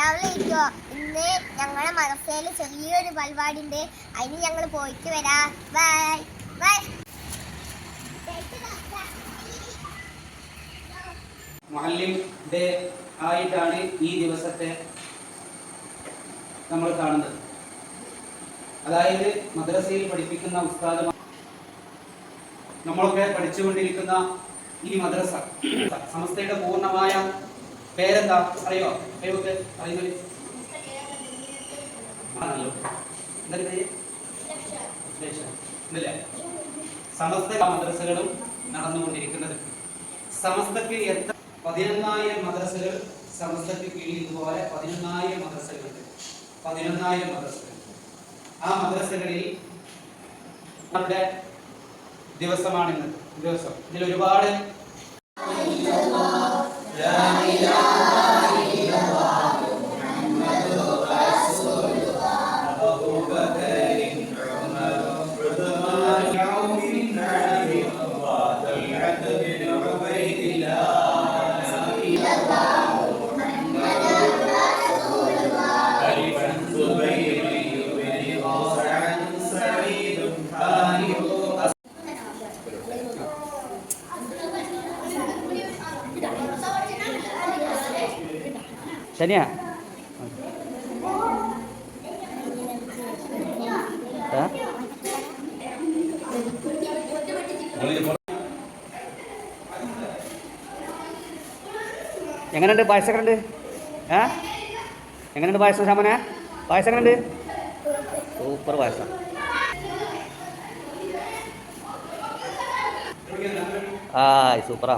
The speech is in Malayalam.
അസ്ലാമലൈക്കോ ഇന്ന് ഞങ്ങളെ മദർസയിൽ ചെറിയൊരു പരിപാടി ഉണ്ട് അതിന് ഞങ്ങൾ പോയിട്ട് വരാം. ബൈ. ബൈ. മഹല്ലിം ഡേ ആയിട്ടാണ് ഈ ദിവസത്തെ നമ്മൾ കാണുന്നത്. അതായത് മദ്രസയിൽ പഠിപ്പിക്കുന്ന ഉസ്താദ നമ്മളൊക്കെ പഠിച്ചുകൊണ്ടിരിക്കുന്ന ഈ മദ്രസ സംസ്ഥയുടെ പൂർണമായ പേരെന്താ? അറിയോ കൈവക്ക് അറിയുന്നത് ആണല്ലോ. സമസ്ത മദ്രസകളും നടന്നുകൊണ്ടിരിക്കുന്നത്. സമസ്തക്ക് എത്ര പതിനൊന്നായിരം മദ്രസകൾ സമസ്തക്ക് കീഴിൽ ഇതുപോലെ പതിനൊന്നായിരം മദ്രസകളുണ്ട് പതിനൊന്നായിരം മദ്രസകൾ. ആ മദ്രസകളിൽ നമ്മുടെ ദിവസമാണിന്ന്. ദിവസം. ഇതിൽ ഒരുപാട് ശനിയാ? എങ്ങനെയുണ്ട് പായസം ഉണ്ട് ഏ? എങ്ങനെയുണ്ട് പായസം ശമന പായസം എങ്ങനെയുണ്ട് സൂപ്പർ പായസം. ആ സൂപ്പറാ.